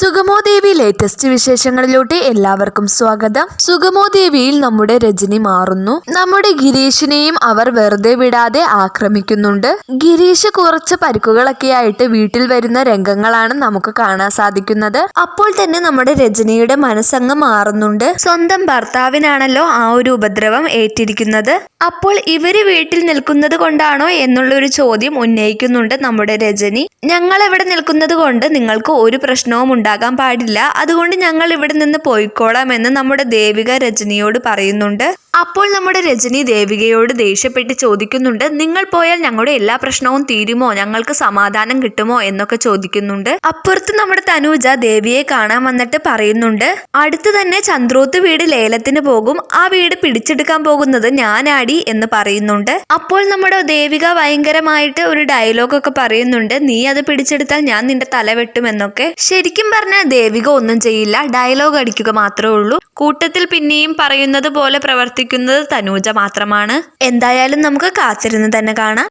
സുഗമോ ദേവി latest വിശേഷങ്ങളിലോട്ട് എല്ലാവർക്കും സ്വാഗതം. സുഗമോ ദേവിയിൽ നമ്മുടെ രജനി മാറുന്നു. നമ്മുടെ ഗിരീഷിനെയും അവർ വെറുതെ വിടാതെ ആക്രമിക്കുന്നുണ്ട്. ഗിരീഷ് കുറച്ച് പരിക്കുകളൊക്കെ ആയിട്ട് വീട്ടിൽ വരുന്ന രംഗങ്ങളാണ് നമുക്ക് കാണാൻ സാധിക്കുന്നത്. അപ്പോൾ തന്നെ നമ്മുടെ രജനിയുടെ മനസ്സങ്ങ് മാറുന്നുണ്ട്. സ്വന്തം ഭർത്താവിനാണല്ലോ ആ ഒരു ഉപദ്രവം ഏറ്റിരിക്കുന്നത്. അപ്പോൾ ഇവർ വീട്ടിൽ നിൽക്കുന്നത് കൊണ്ടാണോ എന്നുള്ള ഒരു ചോദ്യം ഉന്നയിക്കുന്നുണ്ട് നമ്മുടെ രജനി. ഞങ്ങൾ ഇവിടെ നിൽക്കുന്നത് കൊണ്ട് നിങ്ങൾക്ക് ഒരു പ്രശ്നവും ഉണ്ടാകാൻ പാടില്ല. അതുകൊണ്ട് ഞങ്ങൾ ഇവിടെ നിന്ന് പോയിക്കോളാം എന്ന് നമ്മുടെ ദേവിക രജനിയോട് പറയുന്നുണ്ട്. അപ്പോൾ നമ്മുടെ രജനി ദേവികയോട് ദേഷ്യപ്പെട്ട് ചോദിക്കുന്നുണ്ട് നിങ്ങൾ പോയാൽ ഞങ്ങളുടെ എല്ലാ പ്രശ്നവും തീരുമോ? ഞങ്ങൾക്ക് സമാധാനം കിട്ടുമോ? എന്നൊക്കെ ചോദിക്കുന്നുണ്ട്. അപ്പുറത്ത് നമ്മുടെ തനൂജ ദേവിയെ കാണാൻ വന്നിട്ട് പറയുന്നുണ്ട് അടുത്ത് തന്നെ ചന്ദ്രോത്ത് വീട് ലേലത്തിന് പോകും. ആ വീട് പിടിച്ചെടുക്കാൻ പോകുന്നത് ഞാനാടി എന്ന് പറയുന്നുണ്ട്. അപ്പോൾ നമ്മുടെ ദേവിക ഭയങ്കരമായിട്ട് ഒരു ഡയലോഗ് ഒക്കെ പറയുന്നുണ്ട് നീ അത് പിടിച്ചെടുത്താൽ ഞാൻ നിന്റെ തല വെട്ടുമെന്നൊക്കെ. ശരിക്കും പറഞ്ഞാൽ ദേവിക ഒന്നും ചെയ്യില്ല. ഡയലോഗ് അടിക്കുക മാത്രമേ ഉള്ളൂ. കൂട്ടത്തിൽ പിന്നെയും പറയുന്നത് പോലെ പ്രവർത്തിക്കുന്നത് തനൂജ മാത്രമാണ്. എന്തായാലും നമുക്ക് കാത്തിരുന്ന് തന്നെ കാണാം.